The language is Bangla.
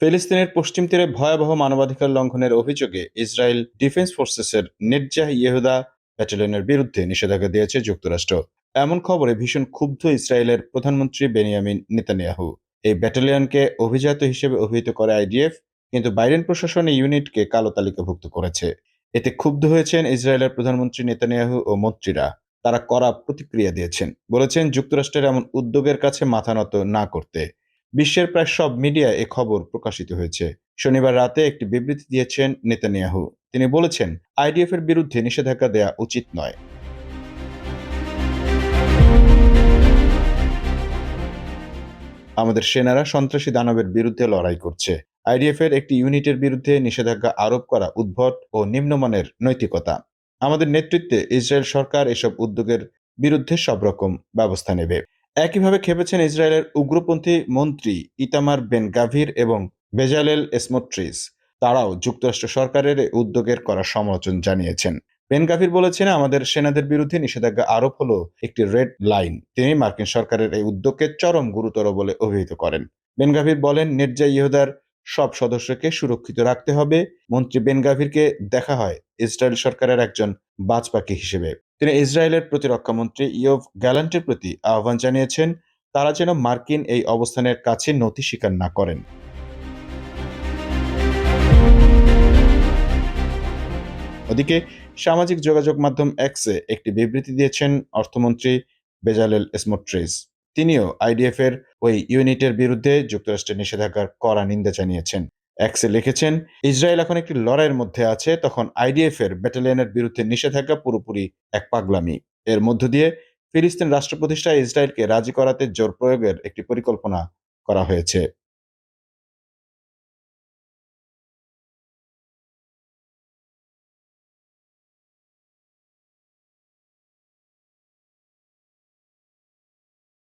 ফিলিস্তিনের পশ্চিম তীরে ভয়াবহ মানবাধিকার লঙ্ঘনের অভিযোগে ইসরায়েল ডিফেন্স ফোর্সেসের নেটজাহ ইয়েহুদা ব্যাটালিয়নের বিরুদ্ধে নিষেধাজ্ঞা দিয়েছে যুক্তরাষ্ট্র। এমন খবরে ভীষণ ক্ষুব্ধ ইসরায়েলের প্রধানমন্ত্রী বেনিয়ামিন নেতানিয়াহু। এই ব্যাটালিয়নকে অভিজাত হিসেবে অভিহিত করে আইডিএফ, কিন্তু বাইডেন প্রশাসন এই ইউনিটকে কালো তালিকাভুক্ত করেছে। এতে ক্ষুব্ধ হয়েছেন ইসরায়েলের প্রধানমন্ত্রী নেতানিয়াহু ও মন্ত্রীরা। তারা কড়া প্রতিক্রিয়া দিয়েছেন। বলেছেন, যুক্তরাষ্ট্রের এমন উদ্যোগের কাছে মাথা নত না করতে বিশ্বের প্রায় সব মিডিয়া এ খবর প্রকাশিত হয়েছে। শনিবার রাতে একটি বিবৃতি দিয়েছেন নেতানিয়াহু। তিনি বলেছেন, আইডিএফ এর বিরুদ্ধে নিষেধাজ্ঞা দেয়া উচিত নয়। আমাদের সেনারা সন্ত্রাসী দানবের বিরুদ্ধে লড়াই করছে। আইডিএফ এর একটি ইউনিটের বিরুদ্ধে নিষেধাজ্ঞা আরোপ করা উদ্ভট ও নিম্নমানের নৈতিকতা। আমাদের নেতৃত্বে ইসরায়েল সরকার এসব উদ্যোগের বিরুদ্ধে সব রকম ব্যবস্থা নেবে। একইভাবে খেপেছেন ইসরায়েলের উগ্রপন্থী মন্ত্রী ইতামার বেন গাভির এবং বেজালেল এসমোট্রিস। তারাও যুক্তরাষ্ট্র সরকারের উদ্যোগের করা সমালোচনা জানিয়েছেন। বেন গাভির বলেছেন, আমাদের সেনাদের বিরুদ্ধে নিষেধাজ্ঞা আরোপ হলো একটি রেড লাইন। তিনি মার্কিন সরকারের এই উদ্যোগকে চরম গুরুতর বলে অভিহিত করেন। বেন গাভির বলেন, নির্জা ইহুদার সব সদস্যকে সুরক্ষিত রাখতে হবে। মন্ত্রী বেন গাভিরকে দেখা হয় ইসরায়েল সরকারের একজন বাজপাখি হিসেবে। তিনি ইসরায়েলের প্রতিরক্ষা মন্ত্রী ইয়ভ গ্যালান্টের প্রতি আহ্বান জানিয়েছেন, তারা যেন মার্কিন এই অবস্থানের কাছে নথি স্বীকার না করেন। ওদিকে সামাজিক যোগাযোগ মাধ্যম এক্সে একটি বিবৃতি দিয়েছেন অর্থমন্ত্রী বেজালেল স্মোট্রিস তিনিও আইডিএফ এর ওই ইউনিটের বিরুদ্ধে যুক্তরাষ্ট্রের নিষেধাজ্ঞার কড়া নিন্দা জানিয়েছেন। এক্সে লিখেছেন, ইসরায়েল এখন একটি লড়াইয়ের মধ্যে আছে, তখন আইডিএফ এর ব্যাটালিয়নের বিরুদ্ধে নিষেধাজ্ঞা পুরোপুরি এক পাগলামি। এর মধ্য দিয়ে ফিলিস্তিন রাষ্ট্র প্রতিষ্ঠায় ইসরায়েলকে রাজি করাতে জোর প্রয়োগের একটি পরিকল্পনা করা হয়েছে।